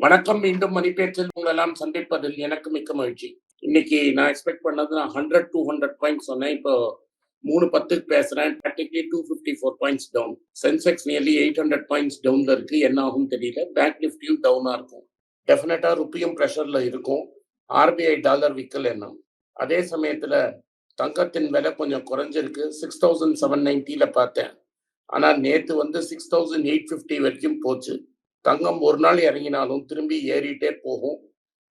வணக்கம் மீண்டும் மணிப்பேற்றில் உங்களெல்லாம் சந்திப்பதில் எனக்கு மிக்க மகிழ்ச்சி. இன்னைக்கு நான் எக்ஸ்பெக்ட் பண்ணது நான் ஹண்ட்ரட் டூ ஹண்ட்ரட் பாயிண்ட் சொன்னேன். இப்போ மூணு பத்துக்கு பேசுறேன். Practically two fifty four points down Sensex nearly eight hundred points டவுன்ல இருக்கு. என்ன ஆகும் தெரியல. பேங்க் நிஃப்டியும் டவுனா இருக்கும். டெஃபினட்டா ருப்பியும் ப்ரெஷர்ல இருக்கும். ஆர்பிஐ டாலர் விக்கல் எண்ணம் அதே சமயத்துல தங்கத்தின் விலை கொஞ்சம் குறைஞ்சிருக்கு. சிக்ஸ் தௌசண்ட் செவன் நைன்ட்டில பார்த்தேன். ஆனா நேத்து வந்து சிக்ஸ் தௌசண்ட் எயிட் ஃபிஃப்டி வரைக்கும் போச்சு. தங்கம் ஒரு நாள் இறங்கினாலும் திரும்பி ஏறிட்டே போகும்.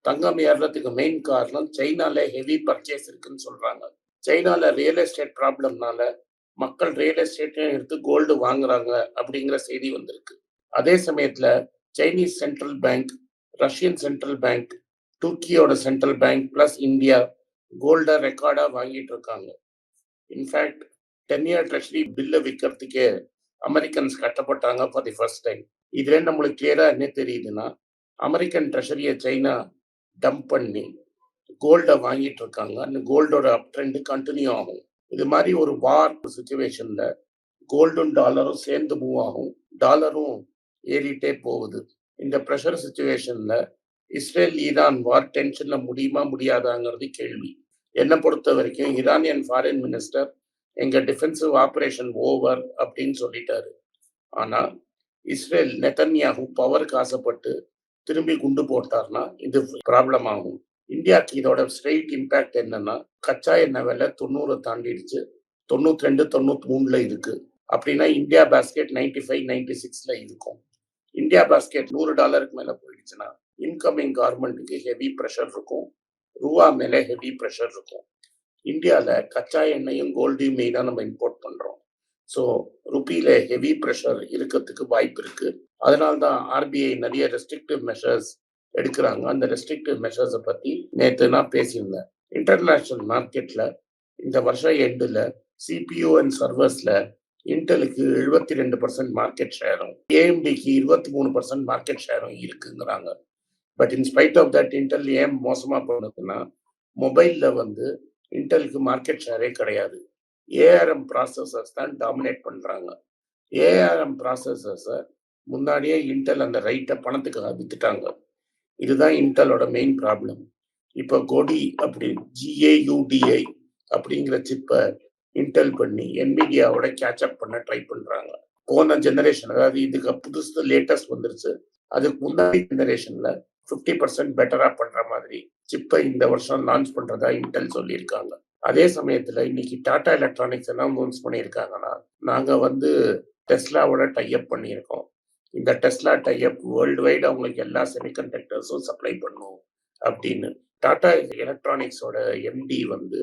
தங்கம் ஏறுறதுக்கு மெயின் காரணம் சைனால ஹெவி பர்ச்சேஸ் இருக்குன்னு சொல்றாங்க. சைனால ரியல் எஸ்டேட் ப்ராப்ளம்னால மக்கள் ரியல் எஸ்டேட்டையும் எடுத்து கோல்டு வாங்குறாங்க அப்படிங்கிற செய்தி வந்திருக்கு. அதே சமயத்துல Chinese central bank Russian central bank துருக்கியோட central bank plus India கோல்டை ரெக்கார்டா வாங்கிட்டு இருக்காங்க. In fact ten year treasury பில்லை விற்கிறதுக்கே அமெரிக்கன்ஸ் கட்டப்பட்டாங்க ஃபார் தி ஃபர்ஸ்ட் டைம் இதுல நம்மளுக்கு கிளியரா என்ன தெரியுதுன்னா அமெரிக்கன் ட்ரெஷரியை சைனா டம்ப் பண்ணி கோல்டை வாங்கிட்டு இருக்காங்க. அந்த கோல்டோட அப் ட்ரெண்ட் கண்டினியூ ஆகும். இது மாதிரி ஒரு வார் சுச்சுவேஷன்ல கோல்டும் டாலரும் சேர்ந்து மூவ் ஆகும். டாலரும் ஏறிட்டே போகுது. இந்த ப்ரெஷர் சுச்சுவேஷன்ல இஸ்ரேல் ஈரான் வார் டென்ஷன்ல முடியுமா முடியாதாங்கிறது கேள்வி. என்னை பொறுத்த வரைக்கும் ஈரானியன் ஃபாரின் மினிஸ்டர் எங்க டிஃபென்சிவ் ஆபரேஷன் ஓவர் அப்படின்னு சொல்லிட்டாரு. ஆனா இஸ்ரேல் நெத்தன்யாகு பவருக்கு ஆசைப்பட்டு திரும்பி குண்டு போட்டார்னா இது ப்ராப்ளம் ஆகும். இந்தியாவுக்கு இதோட ஸ்ட்ரெயிட் இம்பேக்ட் என்னன்னா கச்சா எண்ணெய் விலை தொண்ணூறு தாண்டிடுச்சு. தொண்ணூத்தி ரெண்டு தொண்ணூத்தி மூணுல இருக்கு. அப்படின்னா India basket ninety five ninety சிக்ஸ்ல இருக்கும். இந்தியா பாஸ்கெட் நூறு டாலருக்கு மேல போயிடுச்சுன்னா இன்கமிங் கவர்மெண்ட்டுக்கு ஹெவி ப்ரெஷர் இருக்கும். ரூபா மேல ஹெவி ப்ரெஷர் இருக்கும். இந்தியாவில் கச்சா எண்ணெயும் கோல்டையும் மெயினாக நம்ம இம்போர்ட் பண்ணுறோம் ஸோ ருப்பியில ஹெவி ப்ரெஷர் இருக்கிறதுக்கு வாய்ப்பு இருக்கு. அதனால தான் ஆர்பிஐ நிறைய ரெஸ்ட்ரிக்டிவ் மெஷர்ஸ் எடுக்கிறாங்க. அந்த ரெஸ்ட்ரிக்டிவ் மெஷர்ஸை பற்றி நேற்று நான் பேசியிருந்தேன். இன்டர்நேஷ்னல் மார்க்கெட்டில் இந்த வருஷம் எண்டில் சிபியூ அண்ட் சர்வர்ஸில் இன்டெலுக்கு எழுபத்தி ரெண்டு பர்சன்ட் மார்க்கெட் ஷேரும் ஏஎம்டிக்கு இருபத்தி மூணு பர்சன்ட் மார்க்கெட் ஷேரும் இருக்குங்கிறாங்க. But in spite of that Intel ஏன் மோசமாக போனதுன்னா மொபைலில் வந்து இன்டெலுக்கு மார்க்கெட் ஷேரே கிடையாது. ஏஆர்எம் ப்ராசஸர்ஸ் தான் டாமினேட் பண்ணுறாங்க ஏஆர்எம் ப்ராசஸர்ஸை முன்னாடியே இன்டெல் அந்த ரைட்டை பணத்துக்கு வித்துட்டாங்க. இதுதான் இன்டெலோட மெயின் ப்ராப்ளம் இப்போ கொடி அப்படி ஜிஏயூடிஐ அப்படிங்கிற சிப்பை இன்டெல் பண்ணி என்பிடியாவோட கேட்சப் பண்ண ட்ரை பண்ணுறாங்க போன ஜெனரேஷன் அதாவது இதுக்கு புதுசு லேட்டஸ்ட் வந்துருச்சு. அதுக்கு முன்னாடி ஜெனரேஷன்ல ஃபிஃப்டி பர்சன்ட் பெட்டரா பண்ற மாதிரி சிப்பை இந்த வருஷம் லான்ச் பண்றதா இன்டெல் சொல்லியிருக்காங்க. அதே சமயத்துல இன்னைக்கு டாடா எலக்ட்ரானிக்ஸ் என்ன அனௌன்ஸ் பண்ணியிருக்காங்கன்னா நாங்க வந்து டெஸ்லாவோட டைப் பண்ணியிருக்கோம். இந்த டெஸ்லா டைப் வேர்ல்டு வைடு அவங்களுக்கு எல்லா செமிகண்டக்டர்ஸும் சப்ளை பண்ணும் அப்படின்னு. டாடா எலக்ட்ரானிக்ஸோட எம்டி வந்து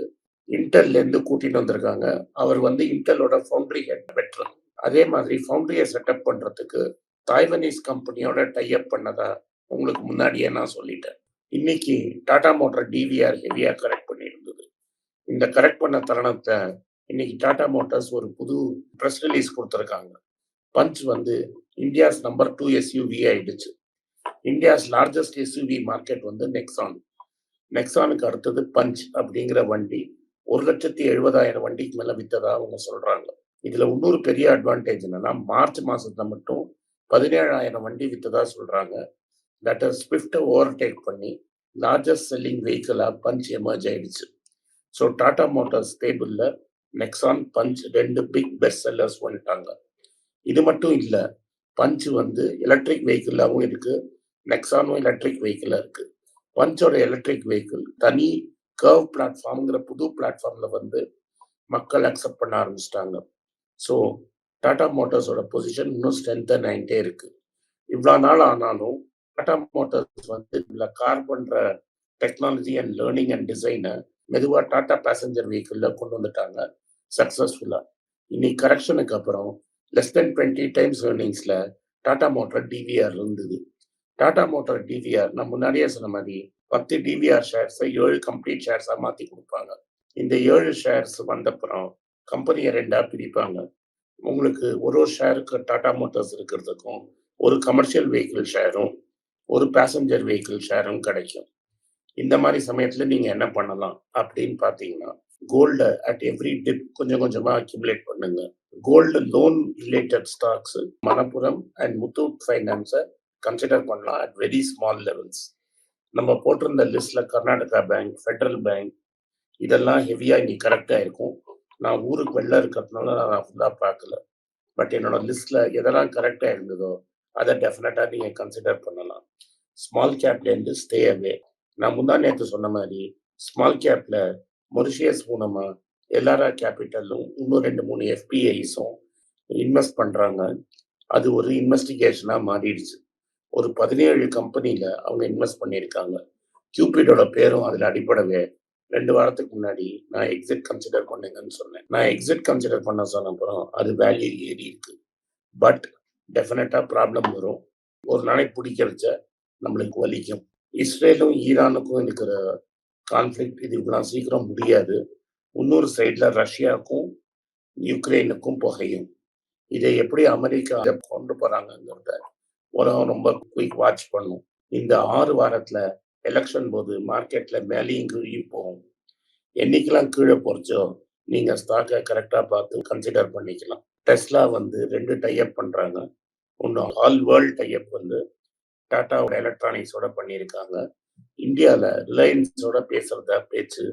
இன்டர்லேருந்து கூட்டிட்டு வந்திருக்காங்க. அவர் வந்து இன்டர்லோட ஃபவுண்டரி ஹெட் பெட்டர் அதே மாதிரி ஃபவுண்டரியை செட்டப் பண்றதுக்கு தாய்வனீஸ் கம்பெனியோட டைப் பண்ணதா உங்களுக்கு முன்னாடியே நான் சொல்லிட்டேன். இன்னைக்கு டாடா மோட்டர் டிவிஆர் ஹெவியாக கரெக்ட் பண்ணியிருந்தோம் இந்த கரெக்ட் பண்ண தருணத்தை இன்னைக்கு டாடா மோட்டார்ஸ் ஒரு புது ப்ரெஸ் ரிலீஸ் கொடுத்துருக்காங்க. பஞ்ச் வந்து இந்தியாஸ் நம்பர் டூ எஸ்யூவி ஆயிடுச்சு. இந்தியாஸ் லார்ஜஸ்ட் எஸ்யூவி மார்க்கெட் வந்து நெக்ஸான் நெக்ஸானுக்கு அடுத்தது பஞ்ச் அப்படிங்கிற வண்டி. ஒரு லட்சத்தி எழுபதாயிரம் வண்டிக்கு மேல வித்ததா அவங்க சொல்றாங்க. இதுல இன்னொரு பெரிய அட்வான்டேஜ் என்னன்னா மார்ச் மாசத்துல மட்டும் பதினேழாயிரம் வண்டி வித்ததா சொல்றாங்க. தட் இஸ் ஸ்விஃப்டை ஓவர்டேக் பண்ணி லார்ஜஸ்ட் செல்லிங் வெஹிக்கிளாக பஞ்ச் எமர்ஜ் ஆயிடுச்சு. ஸோ டாடா மோட்டார்ஸ் டேபிளில் நெக்ஸான் பஞ்ச் ரெண்டு பிக் பெஸ்ட் செல்லர்ஸ் வந்துட்டாங்க. இது மட்டும் இல்லை பஞ்ச் வந்து எலக்ட்ரிக் வெஹிக்கிளாகவும் இருக்கு. நெக்ஸானும் எலக்ட்ரிக் வெஹிக்கிளாக இருக்கு. பஞ்சோட எலக்ட்ரிக் வெஹிக்கிள் தனி கர்வ் பிளாட்ஃபார்ம்ங்கிற புது பிளாட்ஃபார்மில் வந்து மக்கள் அக்செப்ட் பண்ண ஆரம்பிச்சிட்டாங்க. ஸோ டாடா மோட்டார்ஸோட பொசிஷன் இன்னும் ஸ்ட்ரென்தன் ஆகிட்டே இருக்கு. இவ்வளோ நாள் ஆனாலும் டாடா மோட்டார்ஸ் வந்து இதில் கார் பண்ணுற டெக்னாலஜி அண்ட் லேர்னிங் அண்ட் டிசைனை மெதுவாக டாடா பேசஞ்சர் வெஹிக்கிளில் கொண்டு வந்துட்டாங்க. சக்ஸஸ்ஃபுல்லாக இன்னைக்கு கரெக்ஷனுக்கு அப்புறம் லெஸ் தென் டுவெண்ட்டி டைம்ஸ் ஏர்னிங்ஸில் டாடா மோட்டார் டிவிஆர் இருந்தது. டாடா மோட்டார் டிவிஆர் நான் முன்னாடியே சொன்ன மாதிரி பத்து டிவிஆர் ஷேர்ஸை ஏழு கம்ப்ளீட் ஷேர்ஸாக மாற்றி கொடுப்பாங்க. இந்த ஏழு ஷேர்ஸ் வந்தப்புறம் கம்பெனியை ரெண்டாக பிரிப்பாங்க. உங்களுக்கு ஒரு ஒரு ஷேருக்கு டாடா மோட்டார்ஸ் இருக்கிறதுக்கும் ஒரு கமர்ஷியல் வெஹிக்கிள் ஷேரும் ஒரு பேசஞ்சர் வெஹிக்கிள் ஷேரும் கிடைக்கும். இந்த மாதிரி சமயத்துல நீங்க என்ன பண்ணலாம் அப்படின்னு பாத்தீங்கன்னா கோல்டை அட் எவ்ரி டிப் கொஞ்சம் கொஞ்சமா அக்யூமுலேட் பண்ணுங்க. Gold loan related stocks Manappuram and Muthoot ஃபைனான்ஸை consider பண்ணலாம் அட் வெரி ஸ்மால் லெவல்ஸ் நம்ம போட்டிருந்த லிஸ்ட்ல கர்நாடகா பேங்க் ஃபெடரல் பேங்க் இதெல்லாம் ஹெவியா இன்னைக்கு கரெக்டா இருக்கும். நான் ஊருக்கு வெளில இருக்கிறதுனால நான் ஃபுல்லா பார்க்கல. பட் என்னோட லிஸ்ட்ல எதெல்லாம் கரெக்டா இருந்ததோ அதை டெஃபினட்டா நீங்க கன்சிடர் பண்ணலாம். ஸ்மால் கேப்லேருந்து ஸ்டே அவே நான் முந்தா நேற்று சொன்ன மாதிரி ஸ்மால் கேப்ல மொரிஷியஸ் மூலமா எல்லாரா கேபிட்டலும் இன்னும் ரெண்டு மூணு எஃபிஐஸும் இன்வெஸ்ட் பண்றாங்க. அது ஒரு இன்வெஸ்டிகேஷனா மாறிடுச்சு. ஒரு பதினேழு கம்பெனியில அவங்க இன்வெஸ்ட் பண்ணியிருக்காங்க. கியூபிடோட பேரும் அதில் அடிப்படவே ரெண்டு வாரத்துக்கு முன்னாடி நான் எக்ஸிட் கன்சிடர் பண்ணுங்கன்னு சொன்னேன். நான் எக்ஸிட் கன்சிடர் பண்ண சொன்ன அப்புறம் அது வேல்யூ ஏறி இருக்கு. பட் டெஃபினட்டா ப்ராப்ளம் வரும். ஒரு நாளைக்கு பிடிக்கிறச்ச நம்மளுக்கு வலிக்கும். இஸ்ரேலும் ஈரானுக்கும் இருக்கிற கான்ஃப்ளிக்ட் இது இவ்வளோ சீக்கிரம் முடியாது. இன்னொரு சைடில் ரஷ்யாவுக்கும் யுக்ரைனுக்கும் புகையும். இதை எப்படி அமெரிக்கா இதை கொண்டு போறாங்கங்கிறத உலகம் ரொம்ப குயிக் வாட்ச் பண்ணும். இந்த ஆறு வாரத்துல எலெக்ஷன் போது மார்க்கெட்ல மேலேயும் கீழையும் போகும். என்னைக்கெல்லாம் கீழே போறச்சோ நீங்க ஸ்டாக்கை கரெக்டா பார்த்து கன்சிடர் பண்ணிக்கலாம். டெஸ்லா வந்து ரெண்டு டைப் பண்றாங்க. ஒன்று ஆல் வேர்ல்ட் டைப் வந்து டாட்டாவோட எலக்ட்ரானிக்ஸோட பண்ணியிருக்காங்க. இந்தியாவில் ரிலையன்ஸோட பேசுகிறத பேச்சு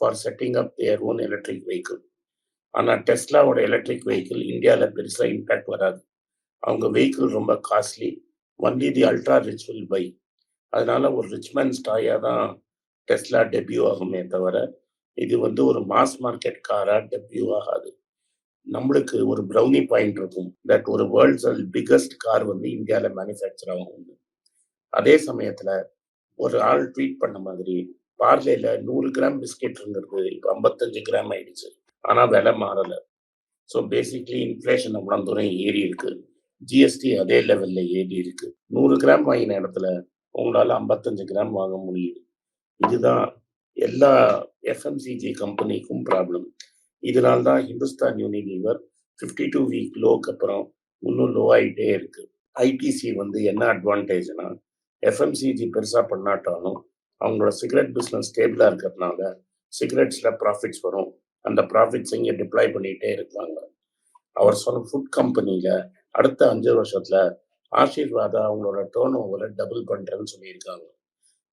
for setting up their own electric vehicle ஆனால் டெஸ்லாவோட எலக்ட்ரிக் வெஹிக்கிள் இந்தியாவில் பெருசாக இம்பேக்ட் வராது. அவங்க வெஹிக்கிள் ரொம்ப costly only the ultra rich will buy அதனால ஒரு ரிச்மேன் ஸ்டாயாக தான் டெஸ்லா டெபியூ ஆகுமே தவிர இது வந்து ஒரு மாஸ் மார்க்கெட் காராக டெபியூ ஆகாது. நம்மளுக்கு ஒரு ப்ரௌனி பாயிண்ட் இருக்கும். தட் ஒரு வேர்ல்ட்ஸ் பிக்கஸ்ட் கார் வந்து இந்தியாவில் மேனுஃபேக்சர் ஆகும். அதே சமயத்தில் ஒரு ஆள் ட்வீட் பண்ண மாதிரி பார்லேல நூறு கிராம் பிஸ்கெட் இருந்திருக்கு இப்போ ஐம்பத்தஞ்சு கிராம் ஆயிடுச்சு. ஆனால் விலை மாறலை. ஸோ பேசிக்லி இன்ஃப்ளேஷன் அவ்வளோ தூரம் ஏறி இருக்கு. ஜிஎஸ்டி அதே லெவல்ல ஏறி இருக்கு. நூறு கிராம் வாங்கின இடத்துல உங்களால ஐம்பத்தஞ்சு கிராம் வாங்க முடியுது. இதுதான் எல்லா எஃப்எம்சிஜி கம்பெனிக்கும் ப்ராப்ளம் இதனால தான் Hindustan Unilever fifty two week log அப்புறம் இன்னும் லோ ஆகிட்டே இருக்கு. ஐடிசி வந்து என்ன அட்வான்டேஜ்னா எஃப்எம்சிஜி பெருசாக பண்ணாட்டாலும் அவங்களோட சிகரெட் பிஸ்னஸ் ஸ்டேபிளாக இருக்கிறதுனால சிகரெட்ஸில் ப்ராஃபிட்ஸ் வரும். அந்த ப்ராஃபிட்ஸ் இங்கே டிப்ளாய் பண்ணிகிட்டே இருக்காங்க. அவர் சொன்ன ஃபுட் கம்பெனியில் அடுத்த அஞ்சு வருஷத்தில் ஆசீர்வாதா அவங்களோட டேர்ன் ஓவரை டபுள் பண்ணுறேன்னு சொல்லியிருக்காங்க.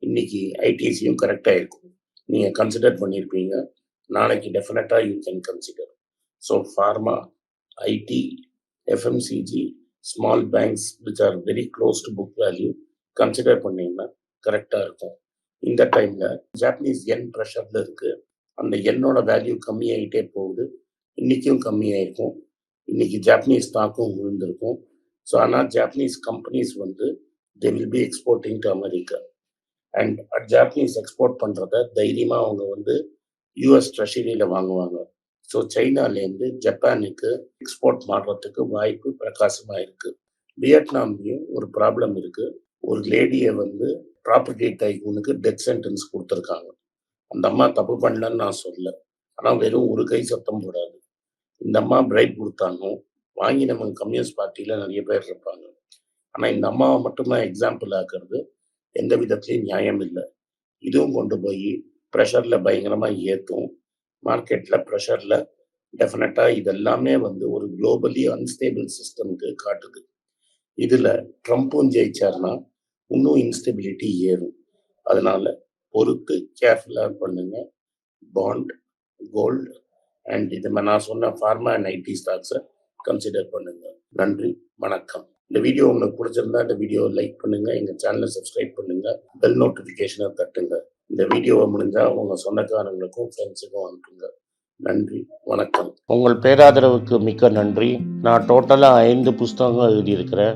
இன்னைக்கு ஐடிசியும் கரெக்டாக இருக்கும். நீங்கள் கன்சிடர் பண்ணியிருப்பீங்க நாளைக்கு டெஃபினட்டாக you can consider so pharma IT FMCG small banks which are very close to book value consider பண்ணீங்கன்னா கரெக்டாக இருக்கும். இந்த டைமில் ஜாப்பனீஸ் என் ப்ரெஷரில் இருக்குது அந்த எண்ணோட வேல்யூ கம்மியாயிட்டே போகுது. இன்றைக்கும் கம்மியாயிருக்கும். இன்னைக்கு ஜாப்பனீஸ் ஸ்டாக்கும் விழுந்திருக்கும் ஸோ ஆனால் ஜாப்பனீஸ் கம்பெனிஸ் வந்து they will be exporting to America and Japanese export பண்ணுறத தைரியமாக அவங்க வந்து யூஎஸ் ட்ரெஷரியில் வாங்குவாங்க. ஸோ சைனாலேருந்து ஜப்பானுக்கு எக்ஸ்போர்ட் மாறுறதுக்கு வாய்ப்பு பிரகாசமாக இருக்குது வியட்நாம்லேயும் ஒரு ப்ராப்ளம் இருக்குது ஒரு லேடியை வந்து ப்ராப்பர்ட்டி டைக்கூனுக்கு டெத் சென்டென்ஸ் கொடுத்துருக்காங்க. அந்த அம்மா தப்பு பண்ணலன்னு நான் சொல்ல ஆனால் வெறும் ஒரு கை சத்தம் போடாது. இந்த அம்மா பிரைட் கொடுத்தாங்க வாங்கி நம்ம கம்யூனிஸ்ட் பார்ட்டியில் நிறைய பேர் இருப்பாங்க. ஆனால் இந்த அம்மாவை மட்டும்தான் எக்ஸாம்பிள் ஆக்குறது. எந்த விதத்துலையும் நியாயம் இல்லை. இதுவும் கொண்டு போய் ப்ரெஷரில் பயங்கரமாக ஏற்றும் மார்க்கெட்டில் ப்ரெஷரில் டெஃபினட்டாக இதெல்லாமே வந்து ஒரு குளோபலி அன்ஸ்டேபிள் சிஸ்டம்க்கு காட்டுது. இதில் ட்ரம்ப்பும் ஜெயிச்சார்னா இன்னும் இன்ஸ்டெபிலிட்டி ஏறும். அதனால பொறுத்து கேர்ஃபுல்லாக பண்ணுங்க. பாண்ட் கோல்டு அண்ட் இது நான் சொன்ன ஃபார்மா அண்ட் ஐடி ஸ்டாக்ஸை கன்சிடர் பண்ணுங்க. நன்றி வணக்கம். இந்த வீடியோ உங்களுக்கு பிடிச்சிருந்தா இந்த வீடியோவை லைக் பண்ணுங்க. எங்க சேனலை சப்ஸ்கிரைப் பண்ணுங்க. பெல் நோட்டிஃபிகேஷனை தட்டுங்க. இந்த வீடியோவை முடிஞ்சா உங்க சொந்தக்காரங்களுக்கும் ஃப்ரெண்ட்ஸுக்கும் அனுப்புங்க. நன்றி வணக்கம். உங்கள் பேராதரவுக்கு மிக்க நன்றி. நான் டோட்டலாக ஐந்து புஸ்தகங்கள் எழுதியிருக்கிறேன்.